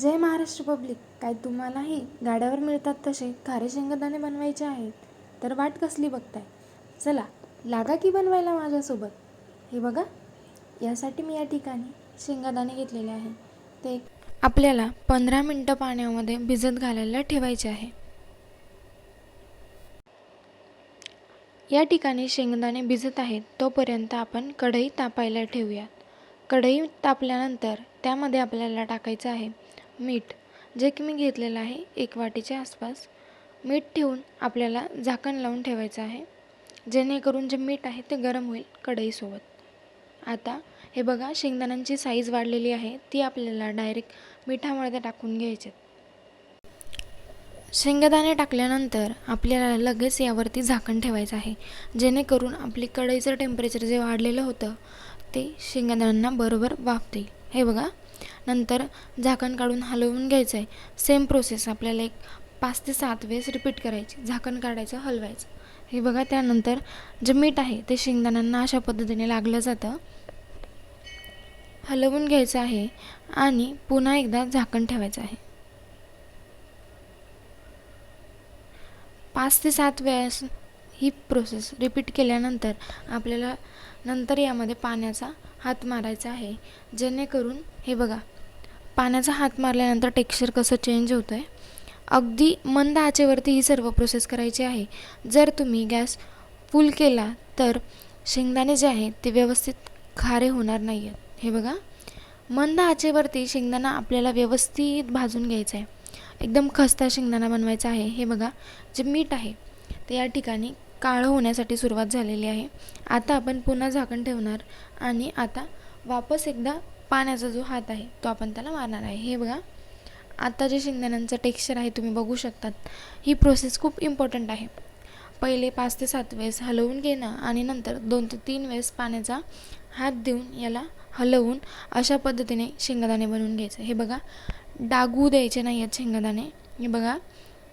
जय Maharashtra public. काय तुम्हालाही गाड्यावर मिळतात तसे खारे शेंगदाणे बनवायचे आहेत. तर वाट कसली बघताय? चला लागा की बनवायला माझ्यासोबत. हे बघा यासाठी मी या ठिकाणी शेंगादाणे घेतलेले आहे. ते आपल्याला पंधरा मिनटं पाण्यामध्ये भिजत घालायला ठेवायचे आहे. या ठिकाणी शेंगदाणे भिजत आहेत तोपर्यंत आपण कढई तापायला ठेवूयात. कढई तापल्यानंतर त्यामध्ये आपल्याला टाकायचं आहे मीठ जे की मी घेतलेलं आहे एक वाटीच्या आसपास. मीठ ठेवून आपल्याला झाकण लावून ठेवायचं आहे. जेणेकरून जे मीठ आहे ते गरम होईल कढईसोबत आता हे बघा शेंगदाण्यांची साईज वाढलेली आहे. ती आपल्याला डायरेक्ट मिठामध्ये टाकून घ्यायचे. शेंगदाणे टाकल्यानंतर आपल्याला लगेच यावरती झाकण ठेवायचं आहे. जेणेकरून आपली कढईचं टेम्परेचर जे वाढलेलं होतं ते शेंगदाण्यांना बरोबर वाफ देईल. हे बघा. नंतर झाकण काढून हलवून घ्यायचं आहे सेम प्रोसेस आपल्याला एक पाच ते सात वेळेस रिपीट करायची. झाकण काढायचं हलवायचं. हे बघा त्यानंतर जे मीठ आहे ते शेंगदाण्यांना अशा पद्धतीने लागलं जातं. हलवून घ्यायचं आहे आणि पुन्हा एकदा झाकण ठेवायचं आहे. पाच ते सात वेळेस ही प्रोसेस रिपीट केल्यानंतर आपल्याला नंतर यामध्ये पाण्याचा हात मारायचा आहे. जेणेकरून हे बघा पाण्याचा हात मारल्यानंतर टेक्स्चर कसं चेंज होतं आहे अगदी मंद आचेवरती ही सर्व प्रोसेस करायची आहे. जर तुम्ही गॅस फुल केला तर शेंगदाणे जे आहेत ते व्यवस्थित खारे होणार नाही आहेत हे बघा मंद आचेवरती शेंगदाणा आपल्याला व्यवस्थित भाजून घ्यायचा आहे एकदम खस्ता शेंगदाणा बनवायचा आहे. हे बघा जे मीठ आहे ते या ठिकाणी काळं होण्यासाठी सुरुवात झालेली आहे. आता आपण पुन्हा झाकण ठेवणार आणि आता वापस एकदा पाण्याचा जो हात आहे तो आपण त्याला मारणार आहे. हे बघा. आता जे शेंगदाण्यांचं टेक्स्चर आहे तुम्ही बघू शकतात. ही प्रोसेस खूप इम्पॉर्टंट आहे. पहिले पाच ते सात वेळेस हलवून घेणं आणि नंतर दोन ते तीन वेळेस पाण्याचा हात देऊन याला हलवून अशा पद्धतीने शेंगदाणे बनवून घ्यायचं. हे बघा. डागू द्यायचे नाही आहेत शेंगदाणे. हे बघा.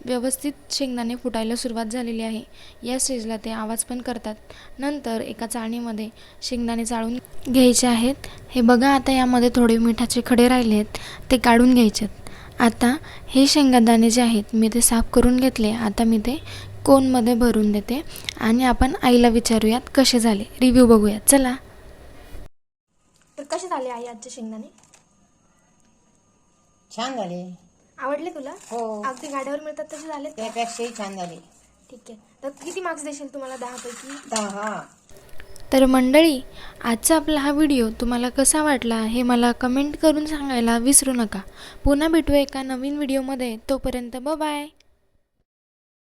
व्यवस्थित शेंगदाणे फुटायला सुरुवात झालेली आहे. या स्टेजला ते आवाज पण करतात. नंतर एका चाळणीमध्ये शेंगदाणे चाळून घ्यायचे आहेत. हे बघा आता यामध्ये थोडे मिठाचे खडे राहिले आहेत. ते काढून घ्यायचे आहेत. आता हे शेंगदाणे जे आहेत मी ते साफ करून घेतले. आता मी ते कोनमध्ये भरून देते. आणि आपण आईला विचारूयात कसे झाले. रिव्ह्यू बघूयात. चला. तर कसे झाले आई आजचे शेंगदाणे? छान झाले. आवडले तुला? हो. अगदी गाड्यावर मिळतात तसे झाले त्यापेक्षाही छान झाले. ठीक आहे. तर किती मार्क्स देशील तुम्हाला दहापैकी? दहा. तर मंडळी आजचा आपला हा व्हिडिओ तुम्हाला कसा वाटला हे मला कमेंट करून सांगायला विसरू नका. पुन्हा भेटू एका नवीन व्हिडिओमध्ये तोपर्यंत ब बाय